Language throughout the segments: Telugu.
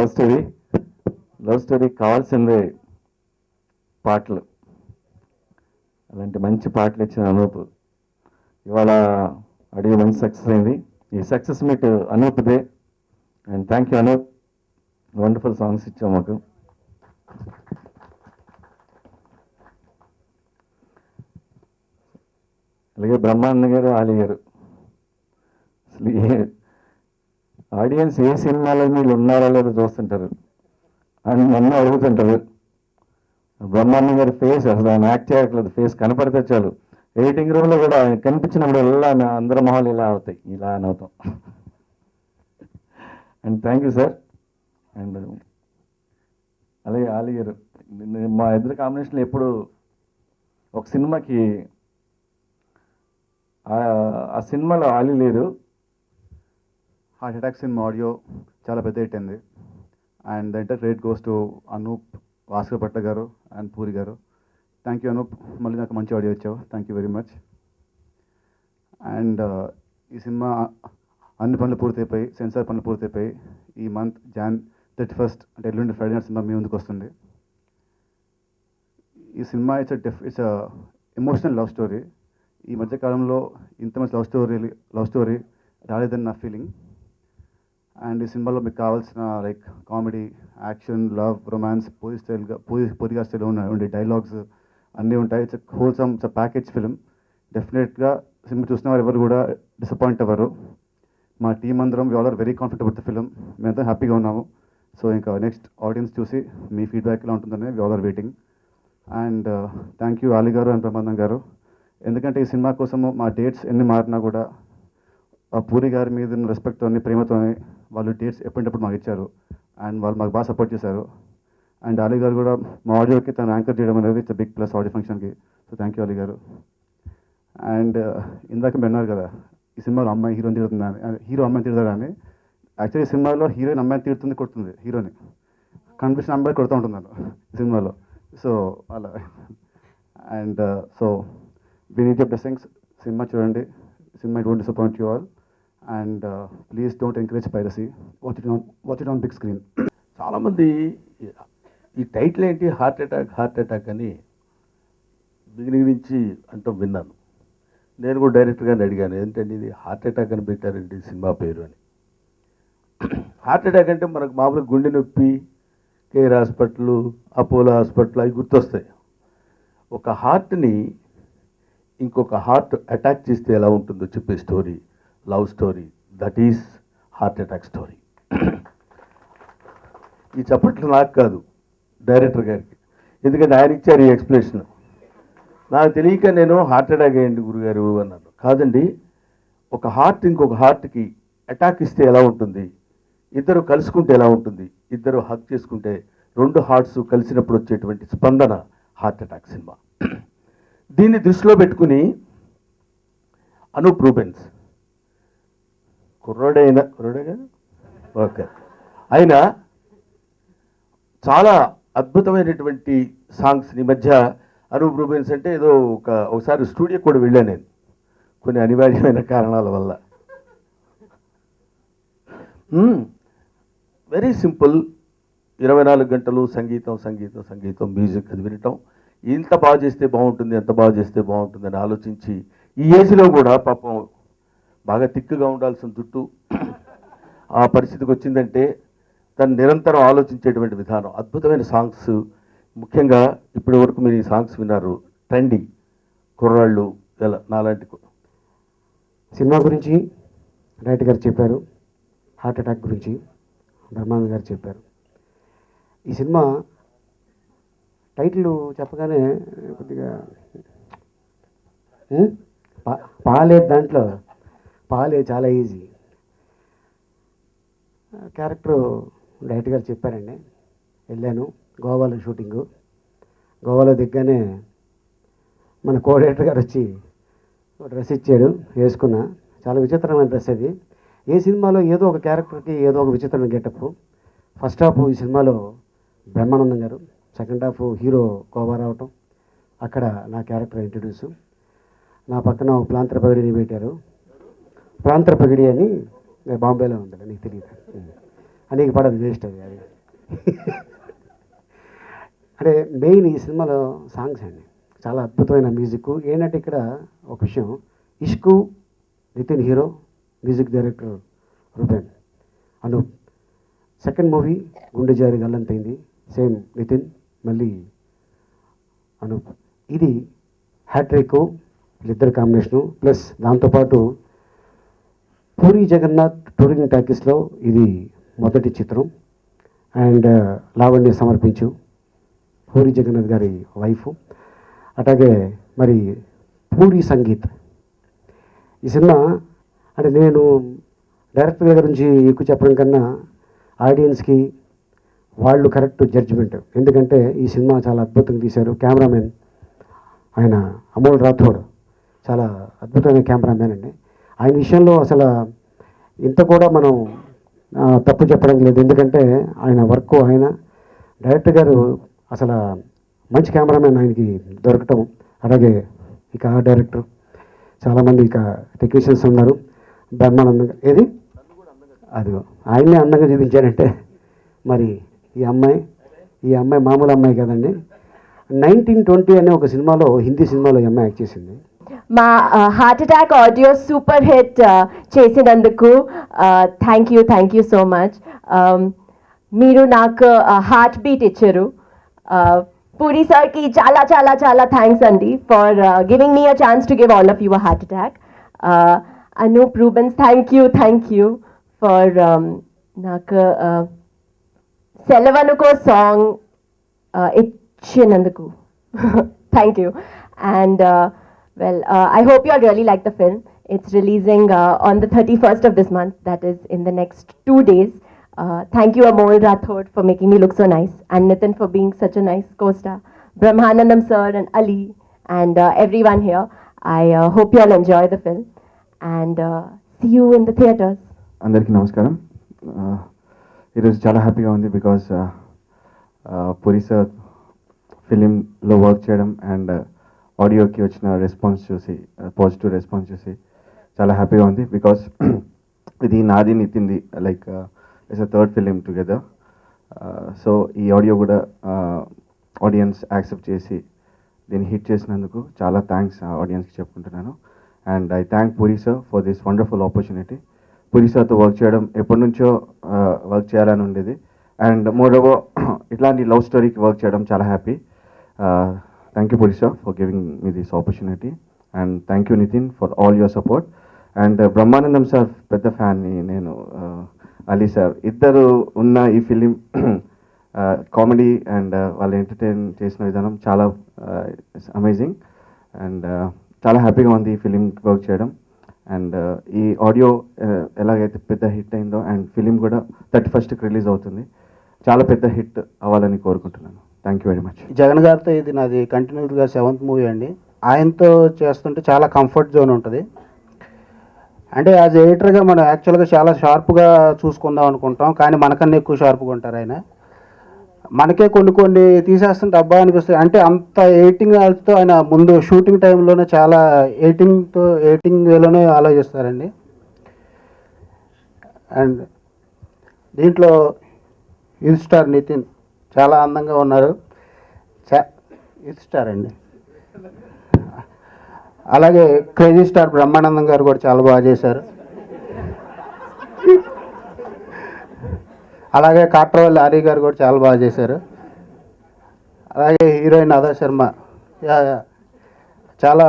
లవ్ స్టోరీ లవ్ స్టోరీ కావాల్సిందే పాటలు. అలాంటి మంచి పాటలు ఇచ్చిన అనూప్. ఇవాళ అడిగి మంచి సక్సెస్ అయింది. ఈ సక్సెస్ మీకు అనూప్దే. And thank you Anup wonderful songs ఇచ్చావు మాకు. అలాగే బ్రహ్మానంద గారు ఆలి గారు. అసలు ఆడియన్స్ ఏ సినిమాలో వీళ్ళు ఉన్నారో లేదో చూస్తుంటారు. అని నన్ను అడుగుతుంటారు. బ్రహ్మాండం గారి ఫేస్ అసలు ఆయన యాక్ట్ చేయట్లేదు. ఫేస్ కనపడితే చాలు. ఎడిటింగ్ రూమ్లో కూడా ఆయన కనిపించినప్పుడు ఇలా అందరి మొహాలు ఇలా అవుతాయి. ఇలా అని అవుతాం. And thank you sir. And అలాగే ఆలి గారు నేను- మా ఇద్దరు కాంబినేషన్లో ఎప్పుడు ఒక సినిమాకి ఆ- ఆ సినిమాలో ఆలి లేరు. హార్ట్ అటాక్ సినిమా ఆడియో చాలా పెద్ద హిట్ అయింది. And the entire credit goes to Anup Bhaskar Bhatta గారు అండ్ పూరి గారు. థ్యాంక్ యూ అనూప్ మళ్ళీ నాకు మంచి ఆడియో ఇచ్చావు. Thank you very much and ఈ సినిమా అన్ని పనులు పూర్తయిపోయి సెన్సార్ పనులు పూర్తయిపోయి ఈ మంత్ జాన్ థర్టీ ఫస్ట్ అంటే ఎల్లుండి ఫ్రైడే నైట్ సినిమా మీ ముందుకు వస్తుంది. ఈ cinema it's def it's emotional love story ఈ మధ్యకాలంలో ఇంత మంచి లవ్ స్టోరీ లవ్ స్టోరీ రాలేదని నా ఫీలింగ్ అండ్ ఈ సినిమాలో మీకు కావాల్సిన like comedy action love romance Puri స్టైల్గా పూరి పూరిగా స్టైల్ ఉండే డైలాగ్స్ అన్నీ ఉంటాయి. It's wholesome it's package film డెఫినెట్గా సినిమా చూసిన వారు ఎవరు కూడా డిసప్పాయింట్ అవ్వరు. మా టీం అందరం we all are very confident the film మేమంతా హ్యాపీగా ఉన్నాము. సో ఇంకా నెక్స్ట్ ఆడియన్స్ చూసి మీ ఫీడ్బ్యాక్ ఎలా ఉంటుందని we all are waiting and thank you Ali గారు అండ్ ప్రమాదం గారు. ఎందుకంటే ఈ సినిమా కోసము మా డేట్స్ ఎన్ని మారినా కూడా ఆ పూరి గారి మీద ఉన్న రెస్పెక్ట్తోని ప్రేమతోని వాళ్ళు డేట్స్ ఎప్పటికప్పుడు మాకు ఇచ్చారు. అండ్ వాళ్ళు మాకు బాగా సపోర్ట్ చేశారు. అండ్ అలీ గారు కూడా మా ఆడియోకి తను యాంకర్ చేయడం అనేది ఇట్స్ బిగ్ ప్లస్ ఆడియో ఫంక్షన్కి. సో థ్యాంక్ యూ అలీ గారు. అండ్ uh, ఇందాక మీరు అన్నారు కదా ఈ సినిమాలో అమ్మాయి హీరోని తిరుగుతుందని హీరో అమ్మాయిని తిడతారా అని. యాక్చువల్లీ సినిమాలో హీరోయిన్ అమ్మాయిని తిడుతుంది కొడుతుంది హీరోని కన్ఫ్యూషన్ అమ్మాయి కొడుతూ ఉంటున్నారు సినిమాలో. సో అలా. And so we need your blessings cinema చూడండి. Cinema don't disappoint you all and please don't encourage piracy watch it on watch it on big screen చాలామంది ఈ టైటిల్ ఏంటి? హార్ట్ అటాక్ హార్ట్ అటాక్ అని బిగినింగ్ నుంచి అంటూ విన్నాను. నేను కూడా డైరెక్టర్ గారిని అడిగాను ఏంటండి ఇది? హార్ట్ అటాక్ అని పెట్టారండి సినిమా పేరు అని? హార్ట్ అటాక్ అంటే మనకు మామూలుగా గుండె నొప్పి కేర్ హాస్పిటల్ అపోలో హాస్పిటల్ అవి గుర్తొస్తాయి. ఒక హార్ట్ని ఇంకొక హార్ట్ అటాక్ చేస్తే ఎలా ఉంటుందో చెప్పే story love story that is heart attack story. ఈ చప్పట్లు నాకు కాదు డైరెక్టర్ గారికి. ఎందుకంటే ఆయన ఇచ్చారు ఈ ఎక్స్ప్లెనేషన్. నాకు తెలియక నేను హార్ట్ అటాక్ అయ్యండి గురుగారు అన్నాను. కాదండి ఒక హార్ట్ ఇంకొక హార్ట్కి అటాక్ ఇస్తే ఎలా ఉంటుంది? ఇద్దరు కలుసుకుంటే ఎలా ఉంటుంది? ఇద్దరు హక్ చేసుకుంటే రెండు హార్ట్స్ కలిసినప్పుడు వచ్చేటువంటి స్పందన హార్ట్ అటాక్ సినిమా. దీన్ని దృష్టిలో పెట్టుకుని అనూప్ రూబెన్స్ కుర్రోడే కుర్రడే కుర్రోడే కదా ఓకే. అయినా చాలా అద్భుతమైనటువంటి సాంగ్స్ ఈ మధ్య అనూప్ రూబెన్స్ అంటే ఏదో ఒక ఒకసారి స్టూడియో కూడా వెళ్ళాను నేను కొన్ని అనివార్యమైన కారణాల వల్ల. Very simple. ఇరవై నాలుగు గంటలు సంగీతం సంగీతం సంగీతం మ్యూజిక్ అది వినటం. ఇంత బాగా చేస్తే బాగుంటుంది ఎంత బాగా చేస్తే బాగుంటుంది అని ఆలోచించి ఈ ఏజ్లో కూడా పాపం బాగా తిక్కుగా ఉండాల్సిన జుట్టు. ఆ పరిస్థితికి వచ్చిందంటే తను నిరంతరం ఆలోచించేటువంటి విధానం. అద్భుతమైన సాంగ్స్. ముఖ్యంగా ఇప్పటి వరకు మీరు ఈ సాంగ్స్ విన్నారు. ట్రెండింగ్. కుర్రాళ్ళు ఎలా నాలాంటి సినిమా గురించి రైట్ గారు చెప్పారు. హార్ట్ అటాక్ గురించి బ్రహ్మానంద గారు చెప్పారు. ఈ సినిమా టైటిల్ చెప్పగానే కొద్దిగా పాలేదు దాంట్లో పాలే చాలా ఈజీ క్యారెక్టర్ డైరెక్ట్ గారు చెప్పారండి. వెళ్ళాను. గోవాలో షూటింగు గోవాలో దిగ్గానే మన కోఆర్డినేటర్ గారు వచ్చి ఒక డ్రెస్ ఇచ్చాడు. వేసుకున్నా. చాలా విచిత్రమైన డ్రెస్ అది. ఏ సినిమాలో ఏదో ఒక క్యారెక్టర్కి ఏదో ఒక విచిత్రమైన గెటప్ ఫస్ట్ హాఫ్ ఈ సినిమాలో బ్రహ్మానందం గారు. సెకండ్ హాఫ్ హీరో కోవా రావటం. అక్కడ నా క్యారెక్టర్ ఇంట్రడ్యూస్ నా పక్కన ఒక ప్రాంతర పెట్టారు. ప్రాంతర పగిడి అని బాంబేలో ఉంది నీకు తెలియదు అనేక పడదు వేస్ట్ అది అది. అంటే మెయిన్ ఈ సినిమాలో సాంగ్స్ అండి. చాలా అద్భుతమైన మ్యూజిక్ ఏంటంటే ఇక్కడ ఒక విషయం Ishq Nithin hero music director Rubens Anup second movie Gunde Jaari Gallanthayyinde same Nitin మళ్ళీ అనూప్ ఇది హ్యాట్రిక్ వీళ్ళిద్దరు కాంబినేషను ప్లస్ దాంతోపాటు పూరి జగన్నాథ్ టూరింగ్ టాకీస్లో ఇది మొదటి చిత్రం. అండ్ లావణ్య సమర్పించు పూరి జగన్నాథ్ గారి వైఫ్. అట్లాగే మరి పూరి సంగీత్. ఈ సినిమా అంటే నేను డైరెక్టర్ దగ్గర నుంచి ఎక్కువ చెప్పడం కన్నా ఆడియన్స్కి వాళ్ళు కరెక్ట్ జడ్జిమెంట్. ఎందుకంటే ఈ సినిమా చాలా అద్భుతంగా తీశారు. కెమెరామెన్ ఆయన అమోల్ రాథోడ్. చాలా అద్భుతమైన కెమెరామెన్ అండి. ఆయన విషయంలో అసలు ఇంత కూడా మనం తప్పు చెప్పడం లేదు. ఎందుకంటే ఆయన వర్క్ ఆయన డైరెక్టర్ గారు అసలు మంచి కెమెరామెన్ ఆయనకి దొరకటం. అలాగే ఇక ఆ డైరెక్టర్ చాలామంది ఇక టెక్నీషియన్స్ ఉన్నారు. బ్రహ్మానందంగా ఏది? అది ఆయన్నే అందంగా చూపించారంటే మరి ఈ అమ్మాయి ఈ అమ్మాయి మామూలు అమ్మాయి కదండి. నైన్టీన్ ట్వంటీ అనే ఒక సినిమాలో హిందీ సినిమాలో ఈ అమ్మాయి యాక్ట్ చేసింది. మా heart attack audio super hit చేసినందుకు thank you thank you so much మీరు నాకు హార్ట్ బీట్ ఇచ్చారు. పూరి సార్కి చాలా చాలా చాలా థ్యాంక్స్ అండి for giving me a chance to give all of you heart attack Anup Rubens thank you thank you for నాకు సెలవనుకో సాంగ్ ఇచ్చినందుకు. Thank you and well I hope you are really like the film it's releasing on the thirty first of this month that is in the next two days thank you Amol Rathod for making me look so nice and Nitin for being such a nice costar Brahmanandam sir and Ali and every one here I hope you all enjoy the film and see you in the theatres అందరికీ నమస్కారం ఆ, ఈరోజు చాలా హ్యాపీగా ఉంది బికాస్ పురి సార్ ఫిలింలో వర్క్ చేయడం అండ్ ఆడియోకి వచ్చిన రెస్పాన్స్ చూసి పాజిటివ్ రెస్పాన్స్ చూసి చాలా హ్యాపీగా ఉంది బికాస్ ఇది నాది నితింది like it's a third film together so ఈ ఆడియో కూడా ఆడియన్స్ యాక్సెప్ట్ చేసి దీన్ని హిట్ చేసినందుకు చాలా థ్యాంక్స్ ఆడియన్స్కి చెప్పుకుంటున్నాను. And I thank Puri sir for this wonderful opportunity Puri సార్తో వర్క్ చేయడం ఎప్పటి నుంచో వర్క్ చేయాలని ఉండేది. అండ్ మోర్ ఓవర్ ఇట్లాంటి లవ్ స్టోరీకి వర్క్ చేయడం చాలా happy thank you Puri sir for giving me this opportunity and thank you Nithin for all your support and Brahmanandam sir పెద్ద ఫ్యాన్ని నేను uh, అలీ సార్ ఇద్దరు ఉన్న ఈ ఫిలిం కామెడీ అండ్ వాళ్ళు ఎంటర్టైన్ చేసిన విధానం చాలా uh, అమేజింగ్ అండ్ uh, చాలా హ్యాపీగా ఉంది ఈ ఫిలిం వర్క్ చేయడం. అండ్ ఈ ఆడియో ఎలాగైతే పెద్ద హిట్ అయిందో అండ్ ఫిలిం కూడా థర్టీ ఫస్ట్కి రిలీజ్ అవుతుంది. చాలా పెద్ద హిట్ అవ్వాలని కోరుకుంటున్నాను. Thank you very much Jagan గారితో ఇది నాది కంటిన్యూగా సెవెంత్ మూవీ అండి. ఆయనతో చేస్తుంటే చాలా కంఫర్ట్ జోన్ ఉంటుంది. అంటే యాజ్ ఎడిటర్గా మనం యాక్చువల్గా చాలా షార్ప్గా చూసుకుందాం అనుకుంటాం. కానీ మనకన్నా ఎక్కువ షార్ప్గా ఉంటారు ఆయన. మనకే కొన్ని కొన్ని తీసేస్తుంటే అబ్బా అనిపిస్తుంది. అంటే అంత ఎయిటింగ్ వాళ్ళతో ఆయన ముందు షూటింగ్ టైంలోనే చాలా ఎయిటింగ్తో ఎయిటింగ్ వేలోనే ఆలోచిస్తారండి. అండ్ దీంట్లో యూత్ స్టార్ నితిన్ చాలా అందంగా ఉన్నారు. చా స్టార్ అండి. అలాగే క్రేజీ స్టార్ బ్రహ్మానందం గారు కూడా చాలా బాగా చేశారు. అలాగే కాట్రవల్లి ఆర్య గారు కూడా చాలా బాగా చేశారు. అలాగే హీరోయిన్ అదా శర్మ. చాలా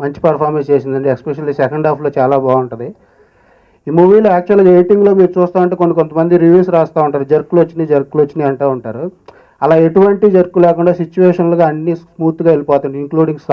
మంచి పర్ఫార్మెన్స్ చేసిందండి. ఎస్పెషల్లీ సెకండ్ హాఫ్లో చాలా బాగుంటుంది. ఈ మూవీలో యాక్చువల్గా ఎయిటింగ్లో మీరు చూస్తూ ఉంటే కొన్ని కొంతమంది రివ్యూస్ రాస్తూ ఉంటారు. జర్కులు వచ్చినాయి జర్కులు వచ్చినాయి అంటూ ఉంటారు. అలా ఎటువంటి జర్కు లేకుండా సిచ్యువేషన్లుగా అన్నీ స్మూత్గా వెళ్ళిపోతుంది ఇంక్లూడింగ్ సాంగ్